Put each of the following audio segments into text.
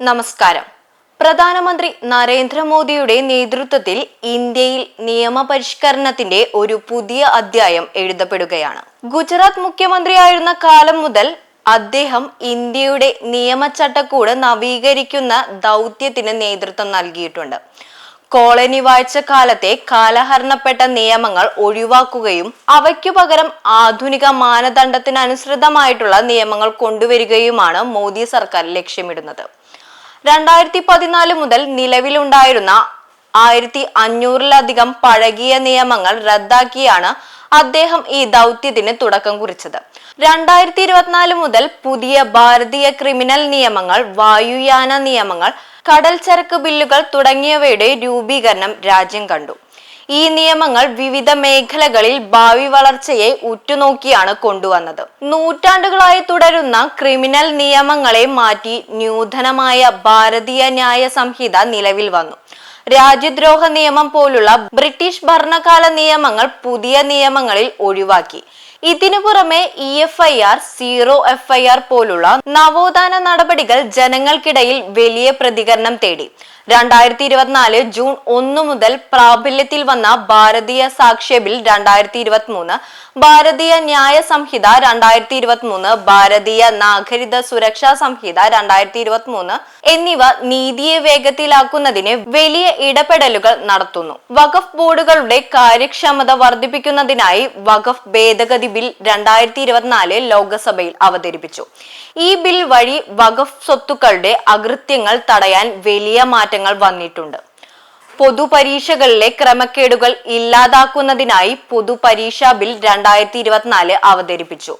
നമസ്കാരം. പ്രധാനമന്ത്രി നരേന്ദ്രമോദിയുടെ നേതൃത്വത്തിൽ ഇന്ത്യയിൽ നിയമപരിഷ്കരണത്തിന്റെ ഒരു പുതിയ അധ്യായം എഴുതപ്പെടുകയാണ്. ഗുജറാത്ത് മുഖ്യമന്ത്രിയായിരുന്ന കാലം മുതൽ അദ്ദേഹം ഇന്ത്യയുടെ നിയമചട്ടക്കൂട് നവീകരിക്കുന്ന ദൗത്യത്തിന് നേതൃത്വം നൽകിയിട്ടുണ്ട്. കോളനി വാഴ്ച കാലത്തെ കാലഹരണപ്പെട്ട നിയമങ്ങൾ ഒഴിവാക്കുകയും അവയ്ക്കു പകരം ആധുനിക മാനദണ്ഡത്തിനനുസൃതമായിട്ടുള്ള നിയമങ്ങൾ കൊണ്ടുവരികയുമാണ് മോദി സർക്കാർ ലക്ഷ്യമിടുന്നത്. രണ്ടായിരത്തി പതിനാല് മുതൽ നിലവിലുണ്ടായിരുന്ന ആയിരത്തി അഞ്ഞൂറിലധികം പഴകിയ നിയമങ്ങൾ റദ്ദാക്കിയാണ് അദ്ദേഹം ഈ ദൗത്യത്തിന് തുടക്കം കുറിച്ചത്. രണ്ടായിരത്തി ഇരുപത്തിനാല് മുതൽ പുതിയ ഭാരതീയ ക്രിമിനൽ നിയമങ്ങൾ വായുയാന നിയമങ്ങൾ കടൽ ചരക്ക് ബില്ലുകൾ തുടങ്ങിയവയുടെ രൂപീകരണം രാജ്യം കണ്ടു. ഈ നിയമങ്ങൾ വിവിധ മേഖലകളിൽ ഭാവി വളർച്ചയെ ഉറ്റുനോക്കിയാണ് കൊണ്ടുവന്നത്. നൂറ്റാണ്ടുകളായി തുടരുന്ന ക്രിമിനൽ നിയമങ്ങളെ മാറ്റി ന്യൂതനമായ ഭാരതീയ ന്യായ സംഹിത നിലവിൽ വന്നു. രാജ്യദ്രോഹ നിയമം പോലുള്ള ബ്രിട്ടീഷ് ഭരണകാല നിയമങ്ങൾ പുതിയ നിയമങ്ങളിൽ ഒഴിവാക്കി. ഇതിനു പുറമെ e F I R zero F I R പോലുള്ള നവോത്ഥാന നടപടികൾ ജനങ്ങൾക്കിടയിൽ വലിയ പ്രതികരണം തേടി. രണ്ടായിരത്തി ഇരുപത്തിനാല് ജൂൺ ഒന്ന് മുതൽ പ്രാബല്യത്തിൽ വന്ന ഭാരതീയ സാക്ഷ്യ ബിൽ രണ്ടായിരത്തി ഇരുപത്തി മൂന്ന് ഭാരതീയ ന്യായ സംഹിത രണ്ടായിരത്തി ഇരുപത്തി മൂന്ന് ഭാരതീയ നാഗരിക സുരക്ഷാ സംഹിത രണ്ടായിരത്തി ഇരുപത്തി മൂന്ന് എന്നിവ നീതിയെ വേഗത്തിലാക്കുന്നതിന് വലിയ ഇടപെടലുകൾ നടത്തുന്നു. വഖഫ് ബോർഡുകളുടെ കാര്യക്ഷമത വർദ്ധിപ്പിക്കുന്നതിനായി വഖഫ് ഭേദഗതി ബിൽ രണ്ടായിരത്തി ഇരുപത്തിനാല് ലോക്സഭയിൽ അവതരിപ്പിച്ചു. ഈ ബിൽ വഴി വഖഫ് സ്വത്തുക്കളുടെ അകൃത്യങ്ങൾ തടയാൻ വലിയ മാറ്റങ്ങൾ വന്നിട്ടുണ്ട്. പൊതുപരീക്ഷകളിലെ ക്രമക്കേടുകൾ ഇല്ലാതാക്കുന്നതിനായി പൊതുപരീക്ഷാ ബിൽ രണ്ടായിരത്തി ഇരുപത്തിനാല് അവതരിപ്പിച്ചു.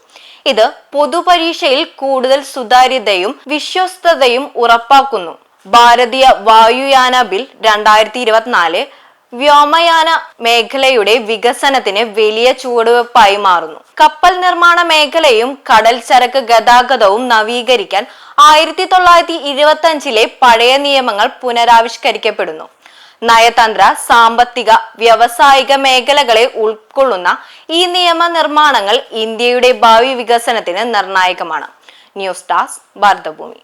ഇത് പൊതുപരീക്ഷയിൽ കൂടുതൽ സുതാര്യതയും വിശ്വസ്തതയും ഉറപ്പാക്കുന്നു. ഭാരതീയ വായുയാന ബിൽ രണ്ടായിരത്തി ഇരുപത്തിനാല് വ്യോമയാന മേഖലയുടെ വികസനത്തിന് വലിയ ചുവടുവെപ്പായി മാറുന്നു. കപ്പൽ നിർമ്മാണ മേഖലയും കടൽ ചരക്ക് ഗതാഗതവും നവീകരിക്കാൻ ആയിരത്തി തൊള്ളായിരത്തി ഇരുപത്തി അഞ്ചിലെ പഴയ നിയമങ്ങൾ പുനരാവിഷ്കരിക്കപ്പെടുന്നു. നയതന്ത്ര സാമ്പത്തിക വ്യവസായിക മേഖലകളെ ഉൾക്കൊള്ളുന്ന ഈ നിയമ നിർമ്മാണങ്ങൾ ഇന്ത്യയുടെ ഭാവി വികസനത്തിന് നിർണായകമാണ്. News task Bharathabhoomi